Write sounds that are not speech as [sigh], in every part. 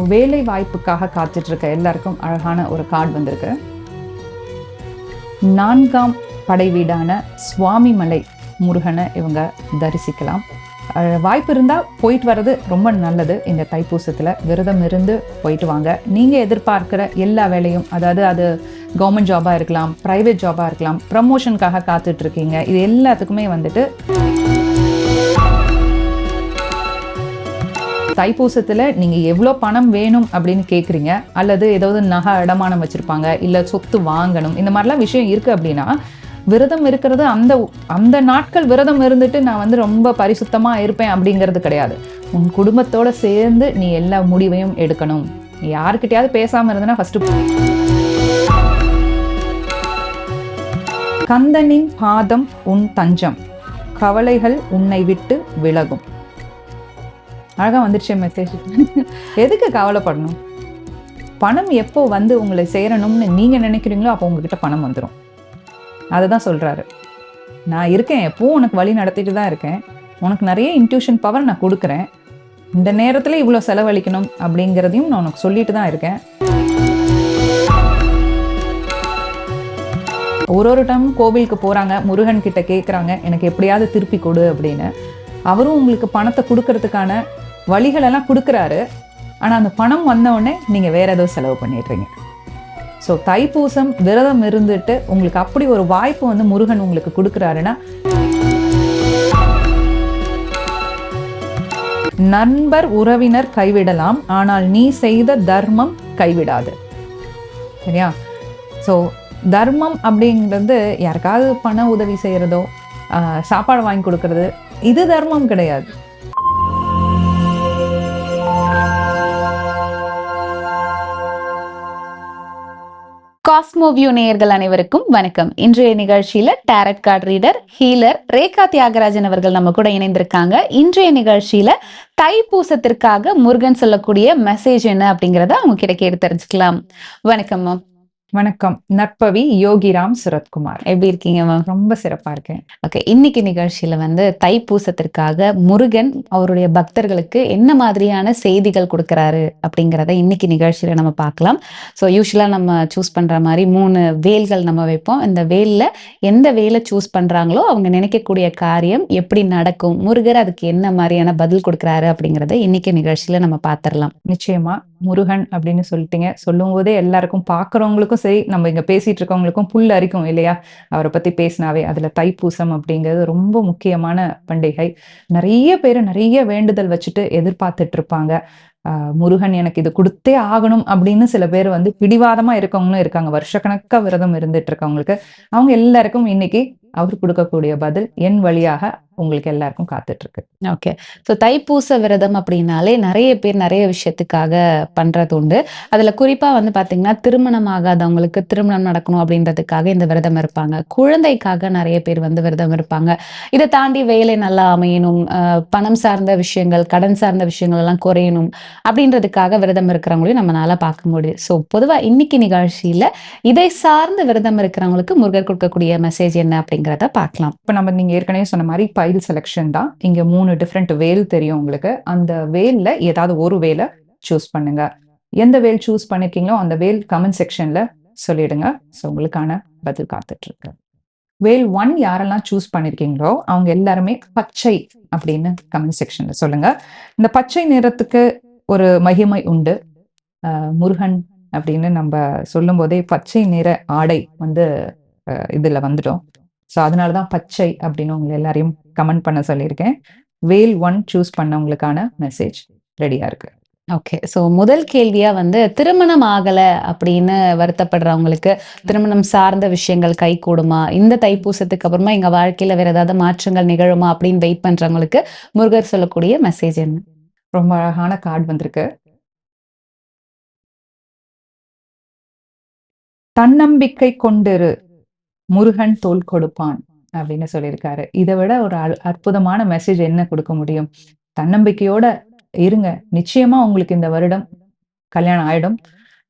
வேலை வாய்ப்புக்காக காத்துட்டு இருக்க எல்லாருக்கும் அழகான ஒரு கார்டு வந்திருக்கு. நான்காம் படை வீடான சுவாமிமலை முருகனை இவங்க தரிசிக்கலாம். வாய்ப்பு இருந்தால் போயிட்டு வர்றது ரொம்ப நல்லது. இந்த தைப்பூசத்தில் விரதம் இருந்து போயிட்டு வாங்க. நீங்கள் எதிர்பார்க்குற எல்லா வேலையும் அதாவது அது கவர்மெண்ட் ஜாபாக இருக்கலாம் ப்ரைவேட் ஜாபாக இருக்கலாம் ப்ரமோஷனுக்காக காத்துட்டு இருக்கீங்க இது எல்லாத்துக்குமே வந்துட்டு தைப்பூசத்தில் நீங்கள் எவ்வளோ பணம் வேணும் அப்படின்னு கேட்குறீங்க அல்லது ஏதாவது நகை அடமானம் வச்சுருப்பாங்க இல்லை சொத்து வாங்கணும் இந்த மாதிரிலாம் விஷயம் இருக்குது அப்படின்னா விரதம் இருக்கிறது அந்த அந்த நாட்கள் விரதம் இருந்துட்டு நான் வந்து ரொம்ப பரிசுத்தமாக இருப்பேன் அப்படிங்கிறது கிடையாது. உன் குடும்பத்தோடு சேர்ந்து நீ எல்லா முடிவையும் எடுக்கணும். யாருக்கிட்டையாவது பேசாமல் இருந்தனா ஃபஸ்ட்டு கந்தனின் பாதம் உன் தஞ்சம். கவலைகள் உன்னை விட்டு விலகும். அழகாக வந்துடுச்சு மெசேஜ் எதுக்கு கவலைப்படணும்? பணம் எப்போ வந்து உங்களை சேரணும்னு நீங்கள் நினைக்கிறீங்களோ அப்போ உங்ககிட்ட பணம் வந்துடும் அதை தான் சொல்கிறாரு நான் இருக்கேன் எப்பவும் உனக்கு வழி நடத்திட்டு தான் இருக்கேன். உனக்கு நிறைய இன்ட்யூஷன் பவர் நான் கொடுக்குறேன். இந்த நேரத்தில் இவ்வளோ செலவழிக்கணும் அப்படிங்கிறதையும் நான் உனக்கு சொல்லிட்டு தான் இருக்கேன். ஒரு ஒரு டைம் கோவிலுக்கு போகிறாங்க முருகன் கிட்ட கேட்குறாங்க எனக்கு எப்படியாவது திருப்பி கொடு அப்படின்னு. அவரும் உங்களுக்கு பணத்தை கொடுக்கறதுக்கான வழிகளெல்லாம் கொடுக்குறாரு. ஆனால் அந்த பணம் வந்த உடனே நீங்கள் வேற ஏதோ செலவு பண்ணிடுறீங்க. ஸோ தைப்பூசம் விரதம் இருந்துட்டு உங்களுக்கு அப்படி ஒரு வாய்ப்பு வந்து முருகன் உங்களுக்கு கொடுக்குறாருன்னா நண்பர் உறவினர் கைவிடலாம். ஆனால் நீ செய்த தர்மம் கைவிடாது. சரியா? ஸோ தர்மம் அப்படிங்கிறது யாருக்காவது பண உதவி செய்கிறதோ சாப்பாடு வாங்கி கொடுக்கறது இது தர்மம் கிடையாது. காஸ்மோவியூ நேயர்கள் அனைவருக்கும் வணக்கம். இன்றைய நிகழ்ச்சியில tarot card reader healer Rekha Thiyagarajan அவர்கள் நம்ம கூட இணைந்திருக்காங்க. இன்றைய நிகழ்ச்சியில தைப்பூசத்திற்காக முருகன் சொல்லக்கூடிய மெசேஜ் என்ன அப்படிங்கறத அவங்க கிட்ட கேட்டு தெரிஞ்சுக்கலாம். வணக்கம் மேம் வணக்கம். நற்பவி யோகிராம் சுரத்குமார். எப்படி இருக்கீங்க மேம்? ரொம்ப சிறப்பா இருக்கேன். ஓகே இன்னைக்கு நிகழ்ச்சியில வந்து தைப்பூசத்திற்காக முருகன் அவருடைய பக்தர்களுக்கு என்ன மாதிரியான செய்திகள் கொடுக்கறாரு அப்படிங்கிறத இன்னைக்கு நிகழ்ச்சியில நம்ம பார்க்கலாம். ஸோ யூஸ்வலா நம்ம சூஸ் பண்ற மாதிரி மூணு வேல்கள் நம்ம வைப்போம். இந்த வேல்ல எந்த வேலை சூஸ் பண்றாங்களோ அவங்க நினைக்கக்கூடிய காரியம் எப்படி நடக்கும் முருகர் அதுக்கு என்ன மாதிரியான பதில் கொடுக்கறாரு அப்படிங்கறத இன்னைக்கு நிகழ்ச்சியில நம்ம பார்த்திடலாம். நிச்சயமா. முருகன் அப்படின்னு சொல்லிட்டீங்க. சொல்லும் போதே எல்லாருக்கும் நமக்கும் சரி நம்ம இங்க பேசிட்டு இருக்கவங்களுக்கும் புல் அரிக்கும் இல்லையா? அவரை பத்தி பேசினாவே அதுல தைப்பூசம் அப்படிங்கிறது ரொம்ப முக்கியமான பண்டிகை. நிறைய பேர் நிறைய வேண்டுதல் வச்சுட்டு எதிர்பார்த்துட்டு இருப்பாங்க. முருகன் எனக்கு இது கொடுத்தே ஆகணும் அப்படின்னு சில பேர் வந்து பிடிவாதமா இருக்கவங்களும் இருக்காங்க. வருஷக்கணக்கா விரதம் இருந்துட்டு இருக்கவங்களுக்கு. அவங்க எல்லாருக்கும் இன்னைக்கு அவர் கொடுக்கக்கூடிய பதில் என் வழியாக உங்களுக்கு எல்லாருக்கும் காத்துட்டு இருக்கு ஓகே. ஸோ தைப்பூச விரதம் அப்படின்னாலே நிறைய பேர் நிறைய விஷயத்துக்காக பண்றது உண்டு. அதுல குறிப்பா வந்து பாத்தீங்கன்னா திருமணம் ஆகாதவங்களுக்கு திருமணம் நடக்கணும் அப்படின்றதுக்காக இந்த விரதம் இருப்பாங்க. குழந்தைக்காக நிறைய பேர் வந்து விரதம் இருப்பாங்க. இதை தாண்டி வேலை நல்லா அமையணும் பணம் சார்ந்த விஷயங்கள் கடன் சார்ந்த விஷயங்கள் எல்லாம் குறையணும் அப்படின்றதுக்காக விரதம் இருக்கிறவங்களையும் நம்மளால பார்க்க முடியும் ஸோ பொதுவா இன்னைக்கு நிகழ்ச்சியில இதை சார்ந்து விரதம் இருக்கிறவங்களுக்கு முருகர் கொடுக்கக்கூடிய மெசேஜ் என்ன அப்படிங்கிறத பார்க்கலாம். இப்போ நம்ம நீங்க ஏற்கனவே சொன்ன மாதிரி ஸ்டைல் செலெக்ஷன் தான். இங்க மூணு டிஃப்ரெண்ட் வேல் தெரியும் உங்களுக்கு. அந்த வேல்ல ஏதாவது ஒரு வேலை சூஸ் பண்ணுங்க. எந்த வேல் சூஸ் பண்ணிருக்கீங்களோ அந்த வேல் கமெண்ட் செக்ஷன்ல சொல்லிடுங்க. ஸோ உங்களுக்கான பதில் காத்துட்டு இருக்கு வேல் ஒன் யாரெல்லாம் சூஸ் பண்ணிருக்கீங்களோ அவங்க எல்லாருமே பச்சை அப்படின்னு கமெண்ட் செக்ஷன்ல சொல்லுங்க. இந்த பச்சை நிறத்துக்கு ஒரு மகிமை உண்டு. முருகன் அப்படின்னு நம்ம சொல்லும்போதே பச்சை நிற ஆடை வந்து இதில் இதுல வந்துட்டோம் ஸோ அதனால தான் பச்சை அப்படின்னு உங்களை எல்லாரையும் கமெண்ட் பண்ண சொல்லியிருக்கேன். வேல் ஒன் சூஸ் பண்ணவங்களுக்கான மெசேஜ் ரெடியா இருக்கு. ஓகே ஸோ முதல் கேள்வியா வந்து திருமணம் ஆகல அப்படின்னு வருத்தப்படுறவங்களுக்கு திருமணம் சார்ந்த விஷயங்கள் கை கூடுமா? இந்த தைப்பூசத்துக்கு அப்புறமா எங்க வாழ்க்கையில வேற ஏதாவது மாற்றங்கள் நிகழுமா அப்படின்னு வெயிட் பண்றவங்களுக்கு முருகர் சொல்லக்கூடிய மெசேஜ் என்ன? ரொம்ப அழகான கார்டு வந்திருக்கு. தன்னம்பிக்கை கொண்டிரு. முருகன் தோல் கொடுப்பான் அப்படின்னு சொல்லியிருக்காரு. இதை விட ஒரு அற்புதமான மெசேஜ் என்ன கொடுக்க முடியும்? தன்னம்பிக்கையோட இருங்க. நிச்சயமா உங்களுக்கு இந்த வருடம் கல்யாணம் ஆயிடும்.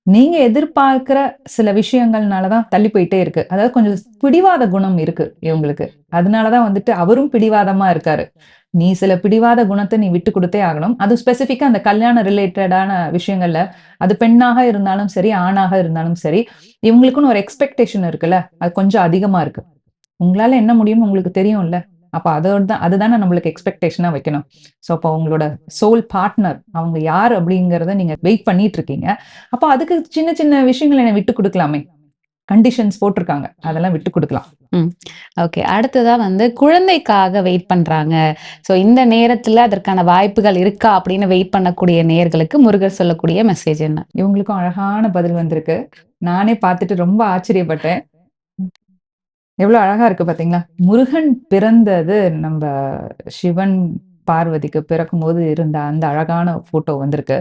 நீங்க எதிர்பார்க்கிற சில விஷயங்கள்னாலதான் தள்ளி போயிட்டே இருக்கு. அதாவது கொஞ்சம் பிடிவாத குணம் இருக்கு இவங்களுக்கு. அதனாலதான் வந்துட்டு அவரும் பிடிவாதமா இருக்காரு. நீ சில பிடிவாத குணத்தை நீ விட்டு கொடுத்தே ஆகணும். அது ஸ்பெசிஃபிக்கா அந்த கல்யாண ரிலேட்டடான விஷயங்கள்ல அது பெண்ணாக இருந்தாலும் சரி ஆணாக இருந்தாலும் சரி இவங்களுக்குன்னு ஒரு எக்ஸ்பெக்டேஷன் இருக்குல்ல? அது கொஞ்சம் அதிகமா இருக்கு. உங்களால என்ன முடியும்னு உங்களுக்கு தெரியும்ல? அப்ப அதோட தான் அதுதானே நம்மளுக்கு எக்ஸ்பெக்டேஷனா வைக்கணும். ஸோ அப்போ உங்களோட சோல் பார்ட்னர் அவங்க யார் அப்படிங்கறத நீங்க வெயிட் பண்ணிட்டு இருக்கீங்க அப்போ அதுக்கு சின்ன சின்ன விஷயங்களை என்ன விட்டு கொடுக்கலாமே. கண்டிஷன்ஸ் போட்டிருக்காங்க. அதெல்லாம் விட்டு கொடுக்கலாம். ஓகே அடுத்ததா வந்து குழந்தைக்காக வெயிட் பண்றாங்க. ஸோ இந்த நேரத்துல அதற்கான வாய்ப்புகள் இருக்கா அப்படின்னு வெயிட் பண்ணக்கூடிய நேயர்களுக்கு முருகர் சொல்லக்கூடிய மெசேஜ் என்ன? இவங்களுக்கும் அழகான பதில் வந்திருக்கு. நானே பார்த்துட்டு ரொம்ப ஆச்சரியப்பட்டேன். எவ்வளவு அழகா இருக்கு பார்த்தீங்களா முருகன் பிறந்தது நம்ம சிவன் பார்வதிக்கு பிறக்கும் போது இருந்த அந்த அழகான போட்டோ வந்திருக்கு.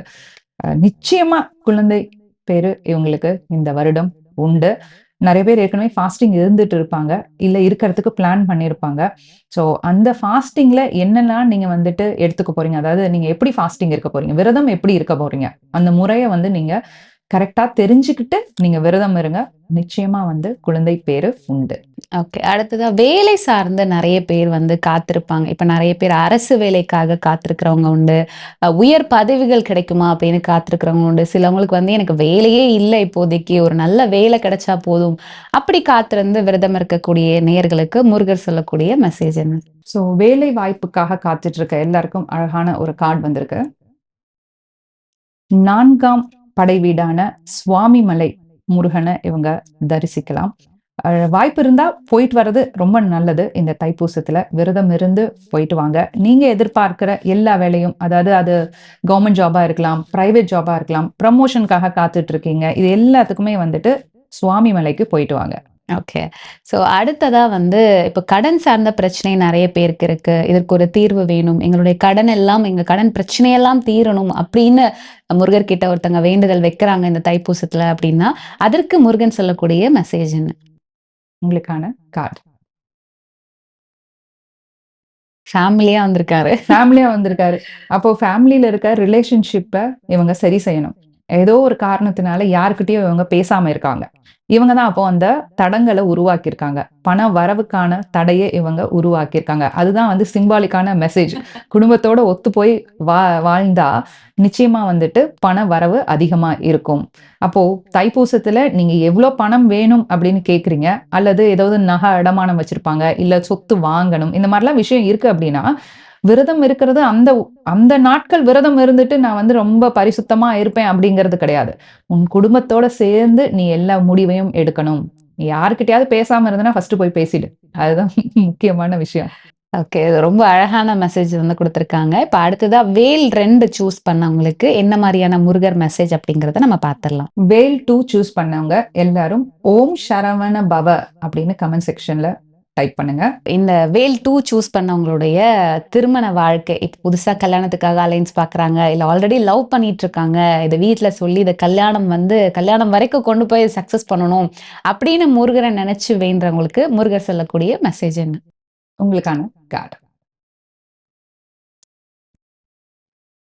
நிச்சயமா குழந்தை பேரு இவங்களுக்கு இந்த வருடம் உண்டு. நிறைய பேர் ஏற்கனவே ஃபாஸ்டிங் இருந்துட்டு இருப்பாங்க. இல்ல இருக்கிறதுக்கு பிளான் பண்ணியிருப்பாங்க ஸோ அந்த ஃபாஸ்டிங்ல என்னெல்லாம் நீங்க வந்துட்டு எடுத்துக்க போறீங்க? அதாவது நீங்க எப்படி ஃபாஸ்டிங் இருக்க போறீங்க? விரதம் எப்படி இருக்க போறீங்க? அந்த முறையை வந்து நீங்க கரெக்டா தெரிஞ்சுக்கிட்டு நீங்க விரதம் இருங்க. நிச்சயமா வந்து குழந்தை பேரு உண்டு. ஓகே அடுத்ததா வேலை சார்ந்து நிறைய பேர் வந்து காத்திருப்பாங்க. இப்ப நிறைய பேர் அரசு வேலைக்காக காத்திருக்கிறவங்க உண்டு. உயர் பதவிகள் கிடைக்குமா அப்படின்னு காத்திருக்கிறவங்க உண்டு. சிலவங்களுக்கு வந்து எனக்கு வேலையே இல்லை இப்போதைக்கு. ஒரு நல்ல வேலை கிடைச்சா போதும். அப்படி காத்திருந்து விரதம் இருக்கக்கூடிய நேயர்களுக்கு முருகர் சொல்லக்கூடிய மெசேஜ் என்ன? ஸோ வேலை வாய்ப்புக்காக காத்துட்டு இருக்க எல்லாருக்கும் அழகான ஒரு கார்டு வந்திருக்கு. நான்காம் படை வீடான சுவாமிமலை முருகனை இவங்க தரிசிக்கலாம். வாய்ப்பு இருந்தா போயிட்டு வர்றது ரொம்ப நல்லது. இந்த தைப்பூசத்துல விரதம் இருந்து போயிட்டு வாங்க. நீங்க எதிர்பார்க்கிற எல்லா வேலையும் அதாவது அது கவர்மெண்ட் ஜாபா இருக்கலாம் பிரைவேட் ஜாபா இருக்கலாம் ப்ரமோஷனுக்காக காத்துட்டு இருக்கீங்க இது எல்லாத்துக்குமே வந்துட்டு சுவாமி மலைக்கு போயிட்டு வாங்க. ஓகே. ஸோ அடுத்ததா வந்து இப்போ கடன் சார்ந்த பிரச்சனை நிறைய பேருக்கு இருக்கு. இதற்கு ஒரு தீர்வு வேணும். எங்களுடைய கடன் எல்லாம் எங்க கடன் பிரச்சனையெல்லாம் தீரணும் அப்படின்னு முருகர் கிட்ட ஒருத்தங்க வேண்டுதல் வைக்கிறாங்க இந்த தைப்பூசத்துல அப்படின்னா அதற்கு முருகன் சொல்லக்கூடிய மெசேஜ் என்ன? உங்களுக்கான கார்டு. ஃபேமிலியா வந்திருக்காரு. ஃபேமிலியா வந்திருக்காரு. அப்போ ஃபேமிலியில இருக்க ரிலேஷன்ஷிப்பை இவங்க சரி செய்யணும். ஏதோ ஒரு காரணத்தினால யாருக்கிட்டயும் இவங்க பேசாம இருக்காங்க. இவங்க தான் அப்போ அந்த தடங்களை உருவாக்கியிருக்காங்க. பண வரவுக்கான தடையை இவங்க உருவாக்கியிருக்காங்க. அதுதான் வந்து சிம்பாலிக்கான மெசேஜ் குடும்பத்தோட ஒத்து போய் வா வாழ்ந்தா நிச்சயமா வந்துட்டு பண வரவு அதிகமா இருக்கும். அப்போ தைப்பூசத்துல நீங்க எவ்வளவு பணம் வேணும் அப்படின்னு கேக்குறீங்க அல்லது ஏதாவது நகை அடமானம் வச்சிருப்பாங்க இல்ல சொத்து வாங்கணும் இந்த மாதிரிலாம் விஷயம் இருக்கு அப்படின்னா விரதம் இருக்கிறது அந்த அந்த நாட்கள் விரதம் இருந்துட்டு நான் வந்து ரொம்ப பரிசுத்தமா இருப்பேன் அப்படிங்கிறது கிடையாது. உன் குடும்பத்தோட சேர்ந்து நீ எல்லா முடிவையும் எடுக்கணும். நீ யாருக்கிட்டயாவது பேசாம இருந்தனா ஃபர்ஸ்ட் போய் பேசிடு. அதுதான் [laughs] முக்கியமான விஷயம். ஓகே ரொம்ப அழகான மெசேஜ் வந்து கொடுத்துருக்காங்க. இப்போ அடுத்ததா வேல் ரெண்டு சூஸ் பண்ணவங்களுக்கு என்ன மாதிரியான முருகர் மெசேஜ் அப்படிங்கறத நம்ம பார்த்துடலாம் வேல் டூ சூஸ் பண்ணவங்க எல்லாரும் ஓம் சரவண பவ அப்படின்னு கமெண்ட் செக்ஷன்ல டைப் பண்ணுங்க. இந்த வேல் டூ சூஸ் பண்ணவங்களுடைய திருமண வாழ்க்கை இப்போ புதுசாக கல்யாணத்துக்காக அலைன்ஸ் பார்க்குறாங்க இல்லை ஆல்ரெடி லவ் பண்ணிட்டு இருக்காங்க இதை வீட்டில் சொல்லி இதை கல்யாணம் வந்து கல்யாணம் வரைக்கும் கொண்டு போய் சக்ஸஸ் பண்ணணும் அப்படின்னு முருகரை நினைச்சு வேண்டவங்களுக்கு முருகர் சொல்லக்கூடிய மெசேஜ் என்ன? உங்களுக்கான காட்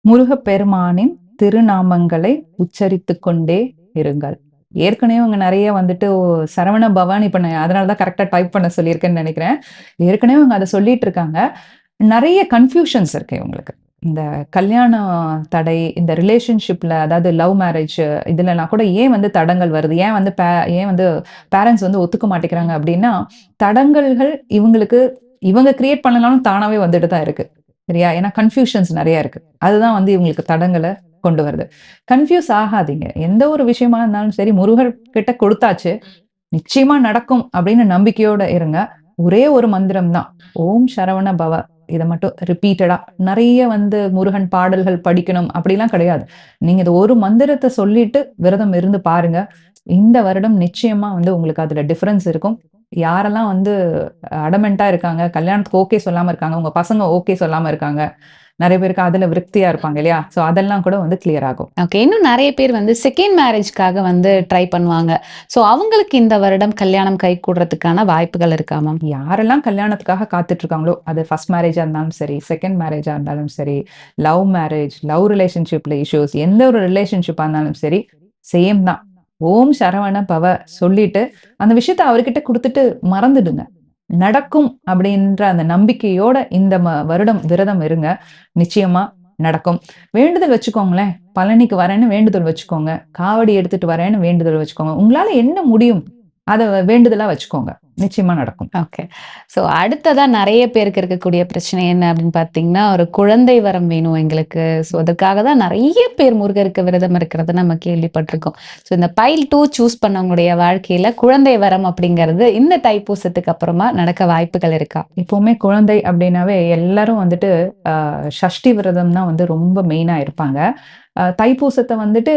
முருகப்பெருமானின் திருநாமங்களை உச்சரித்து கொண்டே இருங்கள். ஏற்கனவே அவங்க நிறைய வந்துட்டு சரவண பவன் இப்போ நான் அதனாலதான் கரெக்டாக டைப் பண்ண சொல்லியிருக்கேன்னு நினைக்கிறேன். ஏற்கனவே அவங்க அதை சொல்லிட்டு இருக்காங்க. நிறைய கன்ஃபியூஷன்ஸ் இருக்கு இவங்களுக்கு. இந்த கல்யாண தடை இந்த ரிலேஷன்ஷிப்பில் அதாவது லவ் மேரேஜ் இதுலலாம் கூட ஏன் வந்து தடங்கள் வருது? ஏன் வந்து பே ஏன் வந்து பேரண்ட்ஸ் வந்து ஒத்துக்க மாட்டேங்கிறாங்க அப்படின்னா தடங்கல்கள் இவங்களுக்கு இவங்க கிரியேட் பண்ணலாம்னு தானாகவே வந்துட்டு தான் இருக்குது சரியா? ஏன்னா கன்ஃபியூஷன்ஸ் நிறையா இருக்குது அதுதான் வந்து இவங்களுக்கு தடங்களை கொண்டு வருது. கன்ஃபியூஸ் ஆகாதீங்க. எந்த ஒரு விஷயமா இருந்தாலும் சரி முருகர் கிட்ட கொடுத்தாச்சு நிச்சயமா நடக்கும் அப்படின்னு நம்பிக்கையோட இருங்க. ஒரே ஒரு மந்திரம் தான் ஓம் சரவண பவ. இதை மட்டும் ரிப்பீட்டடா நிறைய வந்து முருகன் பாடல்கள் படிக்கணும் அப்படிலாம் கிடையாது. நீங்க இது ஒரு மந்திரத்தை சொல்லிட்டு விரதம் இருந்து பாருங்க. இந்த வருடம் நிச்சயமா வந்து உங்களுக்கு அதுல டிஃபரன்ஸ் இருக்கும். யாரெல்லாம் வந்து அடமெண்டா இருக்காங்க கல்யாணத்துக்கு ஓகே சொல்லாம இருக்காங்க உங்க பசங்க ஓகே சொல்லாம இருக்காங்க நிறைய பேருக்கு அதுல விருப்தியா இருப்பாங்க இல்லையா? சோ அதெல்லாம் கூட வந்து கிளியர் ஆகும். ஓகே இன்னும் நிறைய பேர் வந்து செகண்ட் மேரேஜ்க்காக வந்து ட்ரை பண்ணுவாங்க. ஸோ அவங்களுக்கு இந்த வருடம் கல்யாணம் கை கூடுறதுக்கான வாய்ப்புகள் இருக்கா மேம் யாரெல்லாம் கல்யாணத்துக்காக காத்துட்டு இருக்காங்களோ அது ஃபர்ஸ்ட் மேரேஜா இருந்தாலும் சரி செகண்ட் மேரேஜா இருந்தாலும் சரி லவ் மேரேஜ் லவ் ரிலேஷன்ஷிப்ல இஷ்யூஸ் எந்த ஒரு ரிலேஷன்ஷிப்பா இருந்தாலும் சரி சேம் தான். ஓம் சரவண பவ சொல்லிட்டு அந்த விஷயத்த அவர்கிட்ட கொடுத்துட்டு மறந்துடுங்க. நடக்கும் அப்படின்ற அந்த நம்பிக்கையோட இந்த ம- வருடம் விரதம் இருங்க. நிச்சயமா நடக்கும். வேண்டுதல் வச்சுக்கோங்களேன். பழனிக்கு வரேன்னு வேண்டுதல் வச்சுக்கோங்க. காவடி எடுத்துட்டு வரேன்னு வேண்டுதல் வச்சுக்கோங்க. உங்களால என்ன முடியும்? அதை வேண்டுதலா வச்சுக்கோங்க. நிச்சயமா நடக்கும். ஓகே ஸோ அடுத்ததா நிறைய பேருக்கு இருக்கக்கூடிய பிரச்சனை என்ன அப்படின்னு பார்த்தீங்கன்னா ஒரு குழந்தை வரம் வேணும் எங்களுக்கு. ஸோ அதுக்காக தான் நிறைய பேர் முருகருக்கு விரதம் இருக்கிறத நம்ம கேள்விப்பட்டிருக்கோம். ஸோ இந்த பைல் டூ சூஸ் பண்ணவங்களுடைய வாழ்க்கையில குழந்தை வரம் அப்படிங்கிறது இந்த தைப்பூசத்துக்கு அப்புறமா நடக்க வாய்ப்புகள் இருக்கா? எப்பவுமே குழந்தை அப்படின்னாவே எல்லாரும் வந்துட்டு ஆஹ், சஷ்டி விரதம் தான் வந்து ரொம்ப மெயினா இருப்பாங்க. தைப்பூசத்தை வந்துட்டு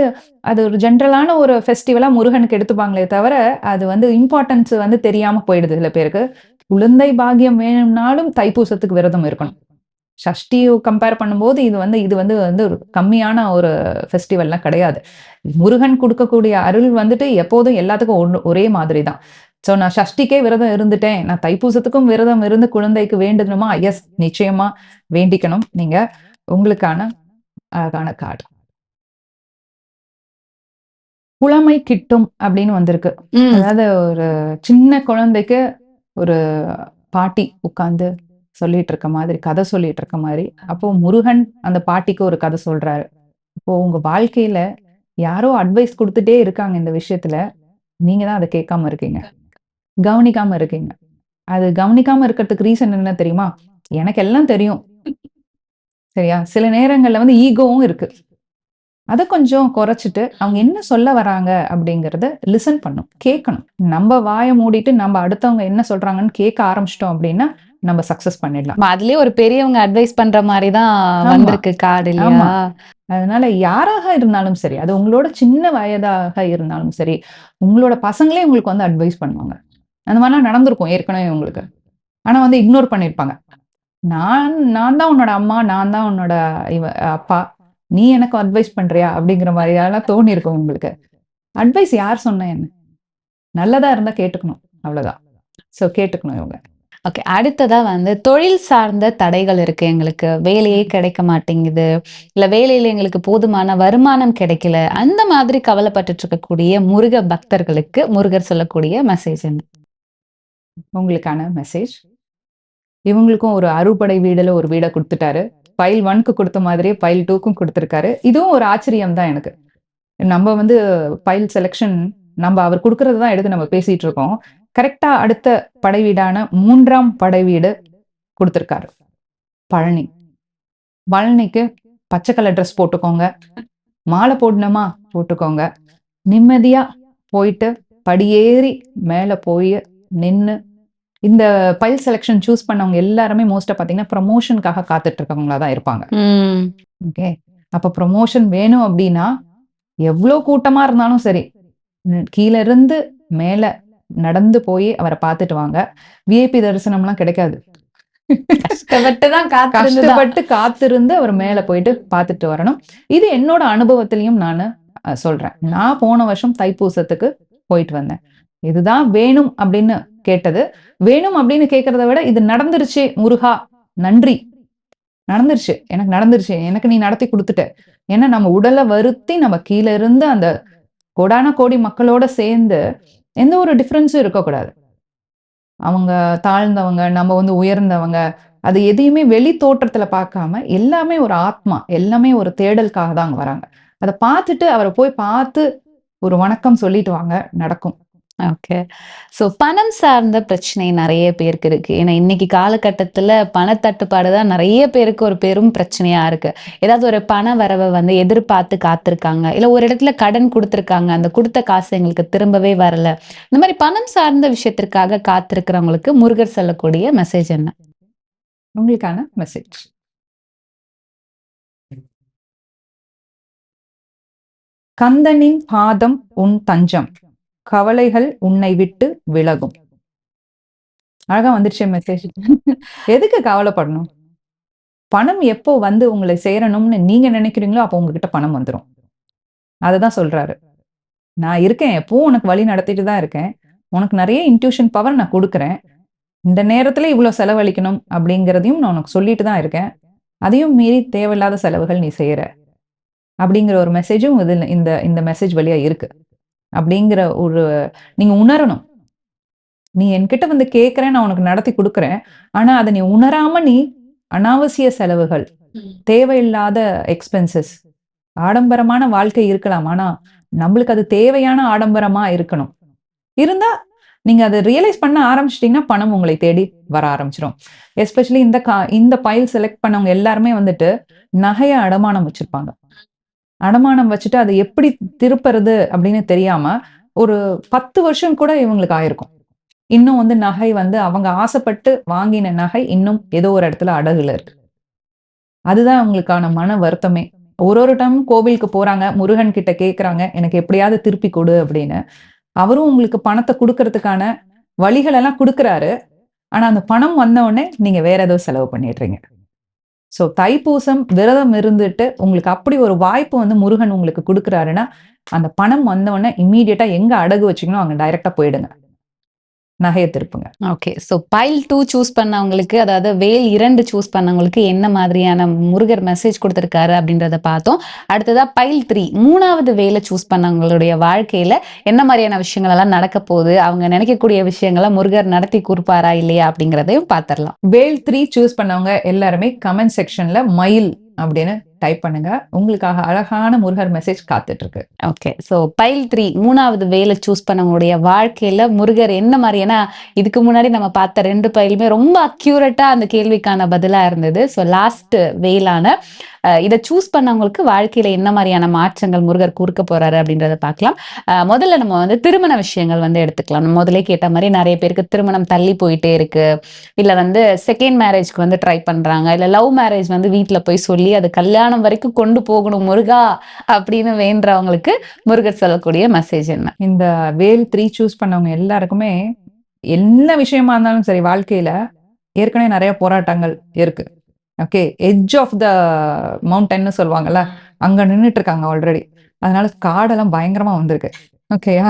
அது ஒரு ஜென்ரலான ஒரு ஃபெஸ்டிவலாக முருகனுக்கு எடுத்துப்பாங்களே தவிர அது வந்து இம்பார்ட்டன்ஸ் வந்து தெரியாம போயிடுது சில பேருக்கு. குழந்தை பாகியம் வேணும்னாலும் தைப்பூசத்துக்கு விரதம் இருக்கணும். சஷ்டி கம்பேர் பண்ணும்போது இது வந்து இது வந்து வந்து ஒரு கம்மியான ஒரு ஃபெஸ்டிவல்லாம் கிடையாது. முருகன் கொடுக்கக்கூடிய அருள் வந்துட்டு எப்போதும் எல்லாத்துக்கும் ஒன்று ஒரே மாதிரி தான் ஸோ நான் ஷஷ்டிக்கே விரதம் இருந்துட்டேன். நான் தைப்பூசத்துக்கும் விரதம் இருந்து குழந்தைக்கு வேண்டணுமா எஸ் நிச்சயமா வேண்டிக்கணும். நீங்க உங்களுக்கான அழகான கார்டு. புலமை கிட்டும் அப்படின்னு வந்திருக்கு. அதாவது ஒரு சின்ன குழந்தைக்கு ஒரு பாட்டி உட்கார்ந்து சொல்லிட்டு இருக்க மாதிரி கதை சொல்லிட்டு இருக்க மாதிரி. அப்போ முருகன் அந்த பாட்டிக்கு ஒரு கதை சொல்றாரு. இப்போ உங்க வாழ்க்கையில யாரோ அட்வைஸ் கொடுத்துட்டே இருக்காங்க இந்த விஷயத்துல. நீங்க தான் அதை கேட்காம இருக்கீங்க. கவனிக்காம இருக்கீங்க. அது கவனிக்காம இருக்கிறதுக்கு ரீசன் என்ன தெரியுமா? எனக்கு எல்லாம் தெரியும். சரியா? சில நேரங்கள்ல வந்து ஈகோவும் இருக்கு. அதை கொஞ்சம் குறைச்சிட்டு அவங்க என்ன சொல்ல வராங்க அப்படிங்கறத லிசன் பண்ணும் கேட்கணும் நம்ம வாயை மூடிட்டு நம்ம அடுத்தவங்க என்ன சொல்றாங்கன்னு கேட்க ஆரம்பிச்சிட்டோம் அப்படின்னா நம்ம சக்சஸ் பண்ணிடலாம். அதுலயே ஒரு பெரியவங்க அட்வைஸ் பண்ற மாதிரி தான் வந்திருக்கு கார்டு இல்லையா. அதனால யாராக இருந்தாலும் சரி அது உங்களோட சின்ன வயதாக இருந்தாலும் சரி உங்களோட பசங்களே உங்களுக்கு வந்து அட்வைஸ் பண்ணுவாங்க. அந்த மாதிரிலாம் நடந்திருக்கும் ஏற்கனவே உங்களுக்கு. ஆனா வந்து இக்னோர் பண்ணியிருப்பாங்க நான் நான் தான் உன்னோட அம்மா நான் தான் உன்னோட இவ அப்பா நீ எனக்கு அட்வைஸ் பண்றியா? அப்படிங்கிற மாதிரியெல்லாம் தோணி இருக்கும் உங்களுக்கு. அட்வைஸ் யார் சொன்ன என்ன? நல்லதா இருந்தா கேட்டுக்கணும். அவ்வளவுதான். சோ கேட்டுக்கணும் இவங்க. ஓகே அடுத்ததா வந்து தொழில் சார்ந்த தடைகள் இருக்கு எங்களுக்கு. வேலையே கிடைக்க மாட்டேங்குது. இல்ல வேலையில எங்களுக்கு போதுமான வருமானம் கிடைக்கல. அந்த மாதிரி கவலைப்பட்டுட்டு இருக்கக்கூடிய முருக பக்தர்களுக்கு முருகர் சொல்லக்கூடிய மெசேஜ் என்ன? உங்களுக்கான மெசேஜ் இவங்களுக்கும் ஒரு அறுபடை வீடுல ஒரு வீடை கொடுத்துட்டாரு. பைல் ஒன்க்கு கொடுத்த மாதிரியே பைல் டூக்கும் கொடுத்துருக்காரு. இதுவும் ஒரு ஆச்சரியம் தான் எனக்கு. நம்ம வந்து பைல் செலெக்ஷன் நம்ம அவர் கொடுக்கறது தான் எடுத்து நம்ம பேசிட்டு இருக்கோம். கரெக்டா அடுத்த படைவீடான மூன்றாம் படைவீடு கொடுத்துருக்காரு. பழனி. பழனிக்கு பச்சை கலர் ட்ரெஸ் போட்டுக்கோங்க. மாலை போடணுமா? போட்டுக்கோங்க. நிம்மதியா போயிட்டு படியேறி மேல போய் நின்னு இந்த பைல் செலெக்ஷன் சூஸ் பண்ணவங்க எல்லாருமே மோஸ்டா பாத்தீங்கன்னா ப்ரமோஷனுக்காக காத்துட்டு இருக்கவங்களா தான் இருப்பாங்க. ஓகே அப்ப ப்ரமோஷன் வேணும் அப்படின்னா எவ்வளோ கூட்டமா இருந்தாலும் சரி கீழ இருந்து மேல நடந்து போய் அவரை பார்த்துட்டு வாங்க. விஐபி தரிசனம்லாம் கிடைக்காது. கஷ்டப்பட்டு காத்திருந்து கஷ்டப்பட்டு காத்திருந்து அவர் மேல போயிட்டு பார்த்துட்டு வரணும். இது என்னோட அனுபவத்திலையும் நான் சொல்றேன். நான் போன வருஷம் தைப்பூசத்துக்கு போயிட்டு வந்தேன். இதுதான் வேணும் அப்படின்னு கேட்டது. வேணும் அப்படின்னு கேட்கறத விட இது நடந்துருச்சு முருகா நன்றி. நடந்துருச்சு. எனக்கு நடந்துருச்சு. எனக்கு நீ நடத்தி கொடுத்துட்ட. ஏன்னா நம்ம உடலை வருத்தி நம்ம கீழே இருந்து அந்த கோடான கோடி மக்களோட சேர்ந்து எந்த ஒரு டிஃப்ரென்ஸும் இருக்கக்கூடாது. அவங்க தாழ்ந்தவங்க நம்ம வந்து உயர்ந்தவங்க அது எதையுமே வெளி தோற்றத்துல பார்க்காம எல்லாமே ஒரு ஆத்மா எல்லாமே ஒரு தேடலுக்காக தான் அங்கே வராங்க. அதை பார்த்துட்டு அவரை போய் பார்த்து ஒரு வணக்கம் சொல்லிட்டு வாங்க நடக்கும். ஓகே சோ பணம் சார்ந்த பிரச்சனை நிறைய பேருக்கு இருக்கு. ஏன்னா இன்னைக்கு காலகட்டத்துல பணத்தட்டுப்பாடு தான் நிறைய பேருக்கு ஒரு பெரும் பிரச்சனையா இருக்கு. ஏதாவது ஒரு பண வரவை வந்து எதிர்பார்த்து காத்திருக்காங்க. இல்ல ஒரு இடத்துல கடன் கொடுத்துருக்காங்க. அந்த கொடுத்த காசு எங்களுக்கு திரும்பவே வரல. இந்த மாதிரி பணம் சார்ந்த விஷயத்திற்காக காத்திருக்கிறவங்களுக்கு முருகர் சொல்லக்கூடிய மெசேஜ் என்ன? உங்களுக்கான மெசேஜ் கந்தனின் பாதம் உன் தஞ்சம். கவலைகள் உன்னை விட்டு விலகும். அழகா வந்துருச்சு மெசேஜ் எதுக்கு கவலைப்படணும்? பணம் எப்போ வந்து உங்களை சேரணும்னு நீங்க நினைக்கிறீங்களோ அப்போ உங்ககிட்ட பணம் வந்துடும் அததான் சொல்றாரு. நான் இருக்கேன் எப்பவும் உனக்கு வழி நடத்திட்டு தான் இருக்கேன். உனக்கு நிறைய இன்ட்யூஷன் பவர் நான் கொடுக்குறேன். இந்த நேரத்துல இவ்வளவு செலவழிக்கணும் அப்படிங்கிறதையும் நான் உனக்கு சொல்லிட்டு தான் இருக்கேன். அதையும் மீறி தேவையில்லாத செலவுகள் நீ செய்யற அப்படிங்கிற ஒரு மெசேஜும் இதில் இந்த இந்த மெசேஜ் வழியா இருக்கு. அப்படிங்கிற ஒரு நீங்க உணரணும். நீ என்கிட்ட வந்து கேட்கறேன் நான் உனக்கு நடத்தி கொடுக்குறேன். ஆனா அதை நீ உணராம நீ அனாவசிய செலவுகள் தேவையில்லாத எக்ஸ்பென்சஸ் ஆடம்பரமான வாழ்க்கை இருக்கலாம். ஆனா நம்மளுக்கு அது தேவையான ஆடம்பரமா இருக்கணும். இருந்தா நீங்க அதை ரியலைஸ் பண்ண ஆரம்பிச்சிட்டீங்கன்னா பணம் உங்களை தேடி வர ஆரம்பிச்சிடும் எஸ்பெஷலி இந்த கா இந்த பைல் செலக்ட் பண்ணவங்க எல்லாருமே வந்துட்டு நகைய அடமானம் வச்சிருப்பாங்க. அடமானம் வச்சுட்டு அதை எப்படி திருப்புறது அப்படின்னு தெரியாம ஒரு பத்து வருஷம் கூட இவங்களுக்கு ஆயிருக்கும். இன்னும் வந்து நகை வந்து அவங்க ஆசைப்பட்டு வாங்கின நகை இன்னும் ஏதோ ஒரு இடத்துல அடகுல இருக்கு. அதுதான் அவங்களுக்கான மன வருத்தமே. ஒரு ஒரு டைம் கோவிலுக்கு போறாங்க முருகன் கிட்ட கேக்குறாங்க எனக்கு எப்படியாவது திருப்பி கொடு அப்படின்னு. அவரும் உங்களுக்கு பணத்தை கொடுக்கறதுக்கான வழிகளெல்லாம் கொடுக்குறாரு கொடுக்கறாரு. ஆனா அந்த பணம் வந்த உடனே நீங்க வேற ஏதோ செலவு பண்ணிடுறீங்க. ஸோ தைப்பூசம் விரதம் இருந்துட்டு உங்களுக்கு அப்படி ஒரு வாய்ப்பு வந்து முருகன் உங்களுக்கு கொடுக்குறாருன்னா அந்த பணம் வந்த உடனே இம்மீடியட்டா எங்க அடகு வச்சுக்கணும் அங்க டைரெக்டாக போயிடுங்க. நகையை திருப்புங்க okay so pile two choose பண்ணவங்களுக்கு அதாவது வேல் இரண்டு சூஸ் பண்ணவங்களுக்கு என்ன மாதிரியான முருகர் மெசேஜ் கொடுத்துருக்காரு அப்படின்றத பார்த்தோம். அடுத்ததா பைல் த்ரீ மூணாவது வேலை சூஸ் பண்ணவங்களுடைய வாழ்க்கையில என்ன மாதிரியான விஷயங்கள் எல்லாம் நடக்க போகுது? அவங்க நினைக்கக்கூடிய விஷயங்களை முருகர் நடத்தி கொடுப்பாரா இல்லையா அப்படிங்கிறதையும் பார்த்துடலாம். வேல் த்ரீ சூஸ் பண்ணவங்க எல்லாருமே கமெண்ட் செக்ஷன்ல மயில் அப்படின்னு டைப் பண்ணுங்க. உங்களுக்காக அழகான முருகர் மெசேஜ் காத்துட்டு இருக்கு ஓகே ஸோ பைல் த்ரீ மூணாவது வேலை சூஸ் பண்ணவங்களுடைய வாழ்க்கையில முருகர் என்ன மாதிரி ஏன்னா இதுக்கு முன்னாடி நம்ம பார்த்த ரெண்டு பயிலுமே ரொம்ப அக்யூரேட்டா அந்த கேள்விக்கான பதிலா இருந்தது. ஸோ லாஸ்ட் வேலான இதை சூஸ் பண்ணவங்களுக்கு வாழ்க்கையில என்ன மாதிரியான மாற்றங்கள் முருகர் கூறுக்க போறாரு அப்படின்றத பார்க்கலாம். முதல்ல நம்ம வந்து திருமண விஷயங்கள் வந்து எடுத்துக்கலாம். நம்ம முதலே கேட்ட மாதிரி நிறைய பேருக்கு திருமணம் தள்ளி போயிட்டே இருக்கு. இல்ல வந்து செகண்ட் மேரேஜ்க்கு வந்து ட்ரை பண்றாங்க. இல்ல லவ் மேரேஜ் வந்து வீட்டுல போய் சொல்லி அது கல்யாணம் வரைக்கும் கொண்டு போகணும் முருகா அப்படின்னு வேண்டவங்களுக்கு முருகர் சொல்லக்கூடிய மெசேஜ் என்ன? இந்த வேல் த்ரீ சூஸ் பண்ணவங்க எல்லாருக்குமே என்ன விஷயமா இருந்தாலும் சரி வாழ்க்கையில ஏற்கனவே நிறைய போராட்டங்கள் இருக்கு. ஓகே எட்ஜ் ஆஃப் த மவுண்டன்னு சொல்லுவாங்கல்ல அங்க நின்னுட்டு இருக்காங்க ஆல்ரெடி அதனால காடெல்லாம் பயங்கரமா வந்திருக்கு. ஓகேயா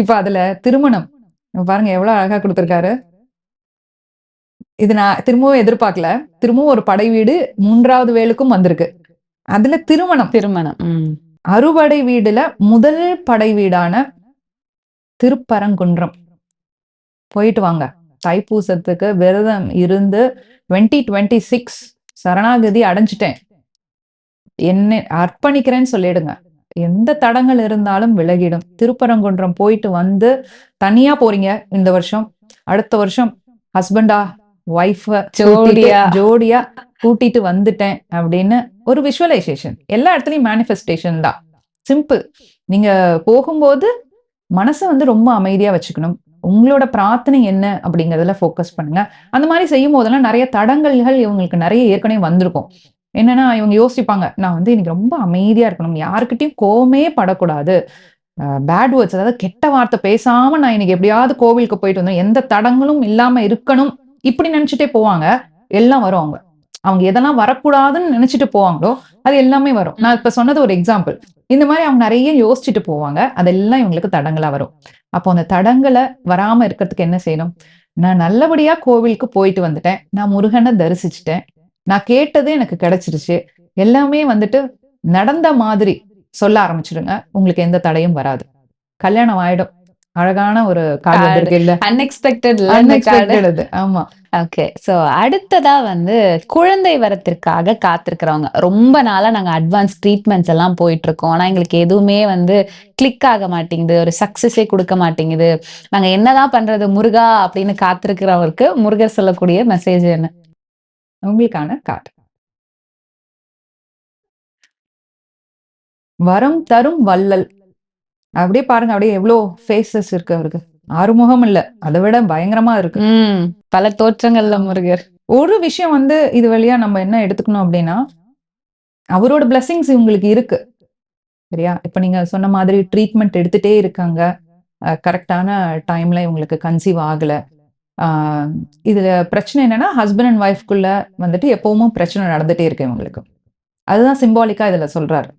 இப்ப அதுல திருமணம். பாருங்க எவ்வளவு அழகா கொடுத்திருக்காரு. இது நான் திரும்பவும் எதிர்பார்க்கல. திரும்பவும் ஒரு படை வீடு மூன்றாவது வேலுக்கும் வந்திருக்கு. அதுல திருமணம். திருமணம். அறுபடை வீடுல முதல் படை வீடான திருப்பரங்குன்றம். போயிட்டு வாங்க. தைப்பூசத்துக்கு விரதம் இருந்து டுவெண்ட்டி டுவெண்ட்டி சிக்ஸ் சரணாகதி அடைஞ்சிட்டேன். என்ன அர்ப்பணிக்கிறேன்னு சொல்லிடுங்க. எந்த தடங்கள் இருந்தாலும் விலகிடும். திருப்பரங்குன்றம் போயிட்டு வந்து தனியா போறீங்க இந்த வருஷம். அடுத்த வருஷம் ஹஸ்பண்டா ஒய்ஃப ஜோடியா. ஜோடியா கூட்டிட்டு வந்துட்டேன் அப்படின்னு ஒரு விஷுவலைசேஷன் எல்லா இடத்துலயும் மேனிஃபெஸ்டேஷன் தான். சிம்பிள் நீங்க போகும்போது மனசை வந்து ரொம்ப அமைதியா வச்சுக்கணும். உங்களோட பிரார்த்தனை என்ன அப்படிங்கறதுல ஃபோக்கஸ் பண்ணுங்க. அந்த மாதிரி செய்யும் போதெல்லாம் நிறைய தடங்கல்கள் இவங்களுக்கு நிறைய ஏற்கனவே வந்திருக்கும். என்னன்னா இவங்க யோசிப்பாங்க நான் வந்து இன்னைக்கு ரொம்ப அமைதியா இருக்கணும். யாருக்கிட்டையும் கோவமே படக்கூடாது. பேட் வேர்ட்ஸ் அதாவது கெட்ட வார்த்தை பேசாம நான் இன்னைக்கு எப்படியாவது கோவிலுக்கு போயிட்டு வந்தேன். எந்த தடங்களும் இல்லாம இருக்கணும். இப்படி நினைச்சிட்டே போவாங்க. எல்லாம் வரும் அவங்க. அவங்க எதெல்லாம் வரக்கூடாதுன்னு நினைச்சிட்டு போவாங்களோ அது எல்லாமே வரும். நான் இப்ப சொன்னது ஒரு எக்ஸாம்பிள் இந்த மாதிரி அவங்க நிறைய யோசிச்சுட்டு போவாங்க. அதெல்லாம் இவங்களுக்கு தடங்களா வரும். அப்போ அந்த தடங்களை வராம இருக்கிறதுக்கு என்ன செய்யணும்? நான் நல்லபடியா கோவிலுக்கு போயிட்டு வந்துட்டேன். நான் முருகனை தரிசிச்சிட்டேன். நான் கேட்டது எனக்கு கிடைச்சிருச்சு. எல்லாமே வந்துட்டு நடந்த மாதிரி சொல்ல ஆரம்பிச்சிடுங்க. உங்களுக்கு எந்த தடையும் வராது. கல்யாணம் ஆயிடும். அழகான ஒரு கார்டு Card. வந்திருக்கு இல்ல Unexpected ல இந்த card. Unexpected அது ஆமா. ஓகே சோ அடுத்ததா வந்து குழந்தை வரத்திற்காக காத்திருக்கிறவங்க. ரொம்ப நாளா நாங்க அட்வான்ஸ் ட்ரீட்மெண்ட்ஸ் எல்லாம் போயிட்டு இருக்கோம் ஆனா எங்களுக்கு எதுவுமே வந்து கிளிக் ஆக மாட்டேங்குது. ஒரு சக்சஸே கொடுக்க மாட்டேங்குது. நாங்க என்னதான் பண்றது முருகா அப்படின்னு காத்திருக்கிறவருக்கு முருகர் சொல்லக்கூடிய மெசேஜ் என்ன? உங்களுக்கான கார்டு வரம் தரும் வள்ளல். அப்படியே பாருங்க அப்படியே எவ்வளோ ஃபேஸஸ் இருக்கு அவருக்கு. ஆறுமுகம் இல்ல அதை விட பயங்கரமா இருக்கு. பல தோற்றங்கள்ல முருகர். ஒரு விஷயம் வந்து இது வழியா நம்ம என்ன எடுத்துக்கணும் அப்படின்னா அவரோட blessings உங்களுக்கு இருக்கு. சரியா? இப்ப நீங்க சொன்ன மாதிரி ட்ரீட்மெண்ட் எடுத்துட்டே இருக்காங்க. கரெக்டான டைம்ல இவங்களுக்கு கன்சீவ் ஆகல. ஆஹ் இதுல பிரச்சனை என்னன்னா ஹஸ்பண்ட் அண்ட் ஒய்ஃப்குள்ள வந்துட்டு எப்பவுமே பிரச்சனை நடந்துட்டே இருக்கு இவங்களுக்கு. அதுதான் சிம்பாலிக்கா இதுல சொல்றாரு.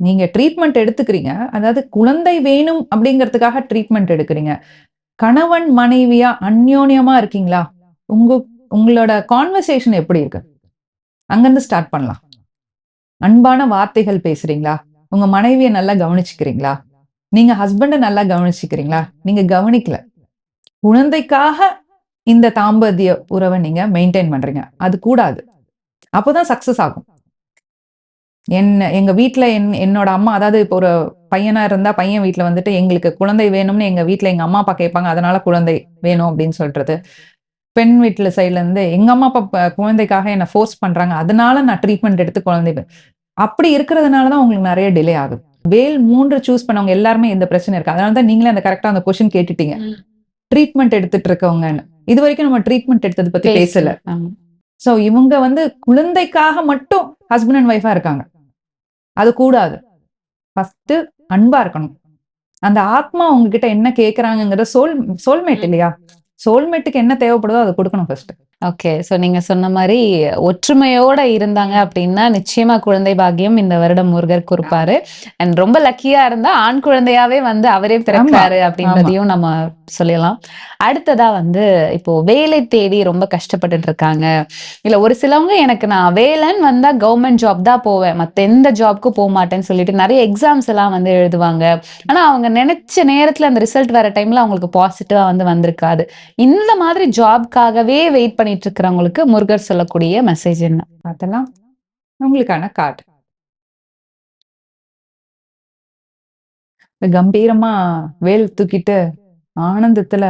நீங்க ட்ரீட்மெண்ட் எடுத்துக்கிறீங்க. அதாவது குழந்தை வேணும் அப்படிங்கிறதுக்காக ட்ரீட்மெண்ட் எடுக்கிறீங்க. கணவன் மனைவியா அந்யோன்யமா இருக்கீங்களா? உங்க உங்களோட கான்வர்சேஷன் எப்படி இருக்கு? அங்கிருந்து ஸ்டார்ட் பண்ணலாம். அன்பான வார்த்தைகள் பேசுறீங்களா? உங்க மனைவியை நல்லா கவனிச்சுக்கிறீங்களா? நீங்க ஹஸ்பண்ட நல்லா கவனிச்சுக்கிறீங்களா? நீங்க கவனிக்கல. குழந்தைக்காக இந்த தாம்பத்திய உறவை நீங்க மெயின்டைன் பண்றீங்க. அது கூடாது. அப்போதான் சக்சஸ் ஆகும். என்ன எங்க வீட்ல என் என்னோட அம்மா அதாவது இப்போ ஒரு பையனா இருந்தா பையன் வீட்ல வந்துட்டு எங்களுக்கு குழந்தை வேணும்னு எங்க வீட்ல எங்க அம்மா அப்பா கேட்பாங்க அதனால குழந்தை வேணும் அப்படின்னு சொல்றது. பெண் வீட்டுல சைட்ல இருந்து எங்க அம்மா அப்பா குழந்தைக்காக என்ன ஃபோர்ஸ் பண்றாங்க. அதனால நான் ட்ரீட்மெண்ட் எடுத்து குழந்தை அப்படி இருக்கிறதுனால தான் உங்களுக்கு நிறைய டிலே ஆகுது. வேல் மூன்று சூஸ் பண்ணவங்க எல்லாருமே இந்த பிரச்சனை இருக்கு. அதனால தான் நீங்களே அந்த கரெக்டா அந்த கொஸ்டின் கேட்டுட்டீங்க. ட்ரீட்மெண்ட் எடுத்துட்டு இருக்கவங்கன்னு. இது வரைக்கும் நம்ம ட்ரீட்மெண்ட் எடுத்தது பத்தி பேசல. சோ இவங்க வந்து குழந்தைக்காக மட்டும் ஹஸ்பண்ட் அண்ட் ஒய்ஃபா இருக்காங்க. அது கூடாது. ஃபர்ஸ்ட் அன்பா இருக்கணும். அந்த ஆத்மா உங்ககிட்ட என்ன கேக்குறாங்கங்கிற சோல் சோல்மேட் இல்லையா? சோல்மேட்டுக்கு என்ன தேவைப்படுதோ அதை கொடுக்கணும் ஃபர்ஸ்ட் ஓகே சோ நீங்க சொன்ன மாதிரி ஒற்றுமையோட இருந்தாங்க அப்படின்னா நிச்சயமா குழந்தை பாக்கியம் இந்த வருடம் முருகர் கொடுப்பாரு. அண்ட் ரொம்ப லக்கியா இருந்தா ஆண் குழந்தையாவே வந்து அவரே பிறக்கிறாரு அப்படின்றதையும் நம்ம சொல்லலாம். அடுத்ததா வந்து இப்போ வேலை தேடி ரொம்ப கஷ்டப்பட்டுட்டு இருக்காங்க. இல்ல ஒரு சிலவங்க எனக்கு நான் வேலைன்னு வந்தா கவர்மெண்ட் ஜாப் தான் போவேன். மத்த எந்த ஜாப்க்கும் போக மாட்டேன்னு சொல்லிட்டு நிறைய எக்ஸாம்ஸ் எல்லாம் வந்து எழுதுவாங்க. ஆனா அவங்க நினைச்ச நேரத்துல அந்த ரிசல்ட் வர டைம்ல அவங்களுக்கு பாசிட்டிவா வந்து வந்திருக்காது. இந்த மாதிரி ஜாப்காகவே வெயிட் பண்ணிட்டு இருக்கிறவங்களுக்கு முருகர் சொல்லக்கூடிய மெசேஜ் என்ன? அதெல்லாம் உங்களுக்கான கார்டு கம்பீரமா வேல் தூக்கிட்டு ஆனந்தத்துல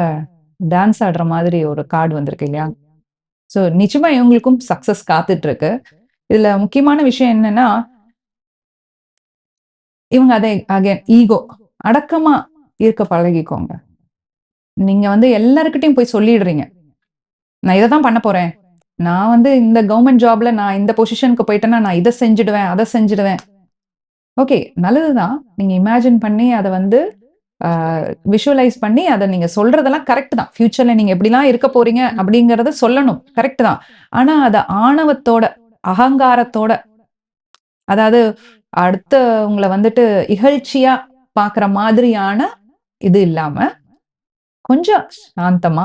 டான்ஸ் ஆடுற மாதிரி ஒரு கார்டு வந்திருக்கு இல்லையா? சோ நிச்சயமா இவங்களுக்கும் சக்சஸ் காத்துட்டு இருக்கு இதுல முக்கியமான விஷயம் என்னன்னா இவங்க அதை அகைன் ஈகோ அடக்கமா இருக்க பழகிக்கோங்க. நீங்க வந்து எல்லாருக்கிட்டையும் போய் சொல்லிடுறீங்க. நான் இதை தான் பண்ண போறேன். நான் வந்து இந்த கவர்மெண்ட் ஜாப்ல நான் இந்த பொசிஷனுக்கு போயிட்டேன்னா நான் இதை செஞ்சுடுவேன் அதை செஞ்சுடுவேன். ஓகே நல்லதுதான். நீங்க இமேஜின் பண்ணி அதை வந்து விஷுவலைஸ் பண்ணி அதை நீங்க சொல்றதெல்லாம் கரெக்ட் தான். ஃபியூச்சர்ல நீங்க எப்படிலாம் இருக்க போறீங்க அப்படிங்கறத சொல்லணும். கரெக்ட் தான். ஆனா அதை ஆணவத்தோட அகங்காரத்தோட அதாவது அடுத்த உங்களை வந்துட்டு இகழ்ச்சியா பாக்குற மாதிரியான இது இல்லாம கொஞ்சம் சாந்தமா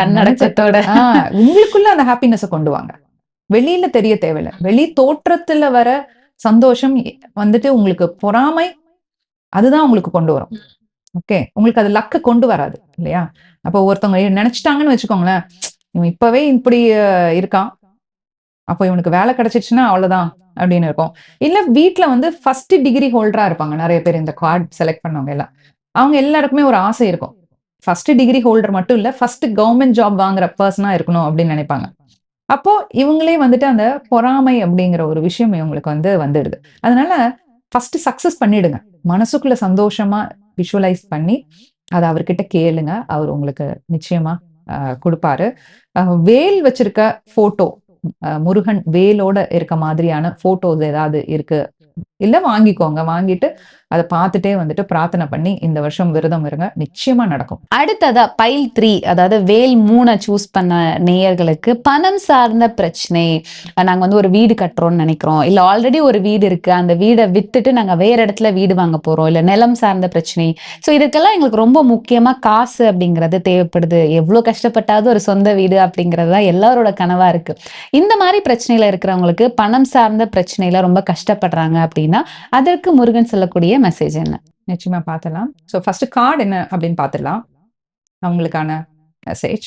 தன்னடக்கத்தோட. உங்களுக்குள்ள அந்த ஹாப்பினஸ கொண்டு வாங்க. வெளியில தெரிய தேவையில்ல. வெளி தோற்றத்துல வர சந்தோஷம் வந்துட்டு உங்களுக்கு பொறாமை அதுதான் உங்களுக்கு கொண்டு வரும். ஓகே? உங்களுக்கு அது லக்கு கொண்டு வராது இல்லையா? அப்போ ஒருத்தவங்க நினைச்சிட்டாங்கன்னு வச்சுக்கோங்களேன் இவன் இப்பவே இப்படி இருக்கான். அப்போ இவனுக்கு வேலை கிடைச்சிச்சுன்னா அவ்வளவுதான் அப்படின்னு இருக்கும். இல்ல வீட்டுல வந்து ஃபர்ஸ்ட் டிகிரி ஹோல்டரா இருப்பாங்க. நிறைய பேர் இந்த கார்டு செலக்ட் பண்ணவங்க எல்லாம். அவங்க எல்லாருக்குமே ஒரு ஆசை இருக்கும். ஃபர்ஸ்ட் டிகிரி ஹோல்டர் மட்டும் இல்ல ஃபர்ஸ்ட் கவர்மெண்ட் ஜாப் வாங்குற பர்சனா இருக்கணும் அப்படின்னு நினைப்பாங்க. அப்போ இவங்களே வந்துட்டு அந்த பொறாமை அப்படிங்கிற ஒரு விஷயம் இவங்களுக்கு வந்து வந்துடுது. அதனால ஃபர்ஸ்ட் சக்சஸ் பண்ணிடுங்க. மனசுக்குள்ள சந்தோஷமா விஷுவலைஸ் பண்ணி அதை அவர்கிட்ட கேளுங்க. அவர் உங்களுக்கு நிச்சயமா ஆஹ், கொடுப்பாரு. ஆஹ், வேல் வச்சிருக்க போட்டோ முருகன் வேலோட இருக்க மாதிரியான போட்டோஸ் ஏதாவது இருக்கு இல்ல வாங்கிக்கோங்க. வாங்கிட்டு அதை பார்த்துட்டே வந்துட்டு பிரார்த்தனை பண்ணி இந்த வருஷம் விரதம் இருங்க. நிச்சயமா நடக்கும். அடுத்ததா பைல் த்ரீ அதாவது வேல் மூணை சூஸ் பண்ண நேயர்களுக்கு பணம் சார்ந்த பிரச்சனை. நாங்க வந்து ஒரு வீடு கட்டுறோம்னு நினைக்கிறோம். இல்ல ஆல்ரெடி ஒரு வீடு இருக்கு. அந்த வீடை வித்துட்டு நாங்க வேற இடத்துல வீடு வாங்க போறோம். இல்ல நிலம் சார்ந்த பிரச்சனை. சோ இதுக்கெல்லாம் எங்களுக்கு ரொம்ப முக்கியமா காசு அப்படிங்கிறது தேவைப்படுது. எவ்வளவு கஷ்டப்பட்டாவது ஒரு சொந்த வீடு அப்படிங்கிறது தான் எல்லாரோட கனவா இருக்கு. இந்த மாதிரி பிரச்சனையில இருக்கிறவங்களுக்கு பணம் சார்ந்த பிரச்சனையில ரொம்ப கஷ்டப்படுறாங்க அப்படின்னா அதற்கு முருகன் சொல்லக்கூடிய மெசேஜ் என்ன? நிச்சயமா பார்த்தலாம் ஸோ ஃபர்ஸ்ட் கார்டு என்ன அப்படின்னு பார்த்துடலாம். அவங்களுக்கான மெசேஜ்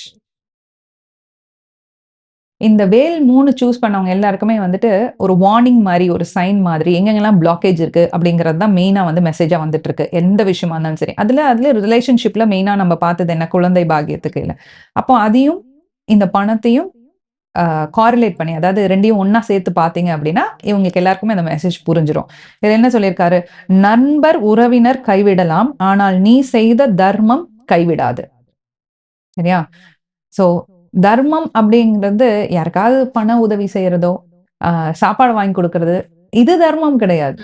இந்த வேல் மூணு சூஸ் பண்ணவங்க எல்லாருக்குமே வந்துட்டு ஒரு வார்னிங் மாதிரி ஒரு சைன் மாதிரி எங்கெங்கெல்லாம் பிளாக்கேஜ் இருக்கு அப்படிங்கிறது தான் மெயினாக வந்து மெசேஜாக வந்துட்டு இருக்கு எந்த விஷயமா இருந்தாலும் சரி. அதில் அதில் ரிலேஷன்ஷிப்பில் மெயினா நம்ம பார்த்தது என்ன? குழந்தை பாகியத்துக்கு இல்லை. அப்போ அதையும் இந்த பணத்தையும் காரிலேட் பண்ணி அதாவது ரெண்டையும் ஒண்ணா சேர்த்து பார்த்தீங்க அப்படின்னா இவங்களுக்கு எல்லாருக்குமே அந்த மெசேஜ் புரிஞ்சிடும் இதில் என்ன சொல்லியிருக்காரு? நண்பர் உறவினர் கைவிடலாம் ஆனால் நீ செய்த தர்மம் கைவிடாது. சரியா? சோ தர்மம் அப்படிங்கிறது யாருக்காவது பண உதவி செய்யறதோ ஆஹ் சாப்பாடு வாங்கி கொடுக்கறது இது தர்மம் கிடையாது.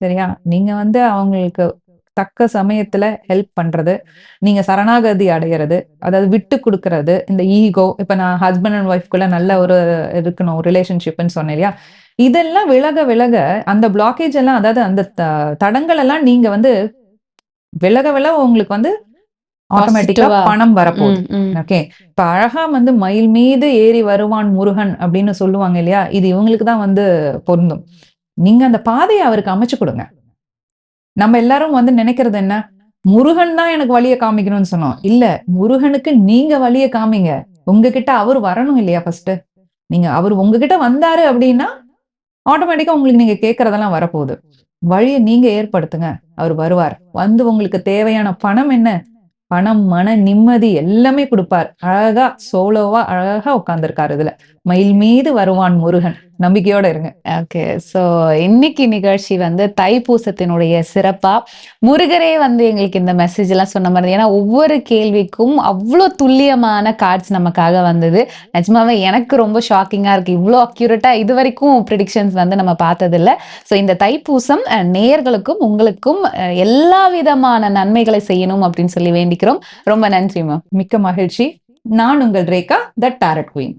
சரியா? நீங்க வந்து அவங்களுக்கு தக்க சமயத்துல ஹெல்ப் பண்றது. நீங்க சரணாகதி அடையிறது அதாவது விட்டு கொடுக்கறது இந்த ஈகோ இப்ப நான் ஹஸ்பண்ட் அண்ட் ஒய்ஃப்குள்ள நல்ல ஒரு இருக்கணும் ரிலேஷன்ஷிப்னு சொன்னேன் இல்லையா? இதெல்லாம் விலக விலக அந்த பிளாக்கேஜ் எல்லாம் அதாவது அந்த தடங்கள் எல்லாம் நீங்க வந்து விலக விலக உங்களுக்கு வந்து ஆட்டோமேட்டிக்கா. பணம் வரப்போகுது. ஓகே இப்ப அழகா வந்து மயில் மீது ஏறி வருவான் முருகன் அப்படின்னு சொல்லுவாங்க இல்லையா? இது இவங்களுக்கு தான் வந்து பொருந்தும். நீங்க அந்த பாதையை அவருக்கு அமைச்சு கொடுங்க. நம்ம எல்லாரும் வந்து நினைக்கிறது என்ன? முருகன் தான் எனக்கு வழியை காமிக்கணும்னு சொன்னோம். இல்ல முருகனுக்கு நீங்க வழியை காமிங்க. உங்ககிட்ட அவர் வரணும் இல்லையா ஃபர்ஸ்ட் நீங்க அவர் உங்ககிட்ட வந்தாரு அப்படின்னா ஆட்டோமேட்டிக்கா உங்களுக்கு நீங்க கேட்கறதெல்லாம் வரப்போகுது. வழியை நீங்க ஏற்படுத்துங்க. அவர் வருவார். வந்து உங்களுக்கு தேவையான பணம் என்ன? பணம் மன நிம்மதி எல்லாமே கொடுப்பார். அழகா சோலோவா அழகா உட்கார்ந்துருக்காரு இதுல. மயில் மீது வருவான் முருகன். நம்பிக்கையோட இருங்க. ஓகே ஸோ இன்னைக்கு நிகழ்ச்சி வந்து தைப்பூசத்தினுடைய சிறப்பா. முருகரே வந்து எங்களுக்கு இந்த மெசேஜ் எல்லாம் சொன்ன மாதிரி ஏன்னா ஒவ்வொரு கேள்விக்கும் அவ்வளோ துல்லியமான கார்ட்ஸ் நமக்காக வந்தது. நிஜமாவே எனக்கு ரொம்ப ஷாக்கிங்கா இருக்கு. இவ்வளோ அக்யூரேட்டா இது வரைக்கும் ப்ரிடிக்ஷன்ஸ் வந்து நம்ம பார்த்ததில்ல. ஸோ இந்த தைப்பூசம் நேயர்களுக்கும் உங்களுக்கும் எல்லா விதமான நன்மைகளை செய்யணும் அப்படின்னு சொல்லி வேண்டிக்கிறோம். ரொம்ப நன்றி மேம் மிக்க மகிழ்ச்சி. நான் உங்கள் ரேகா த டாரட் குயின்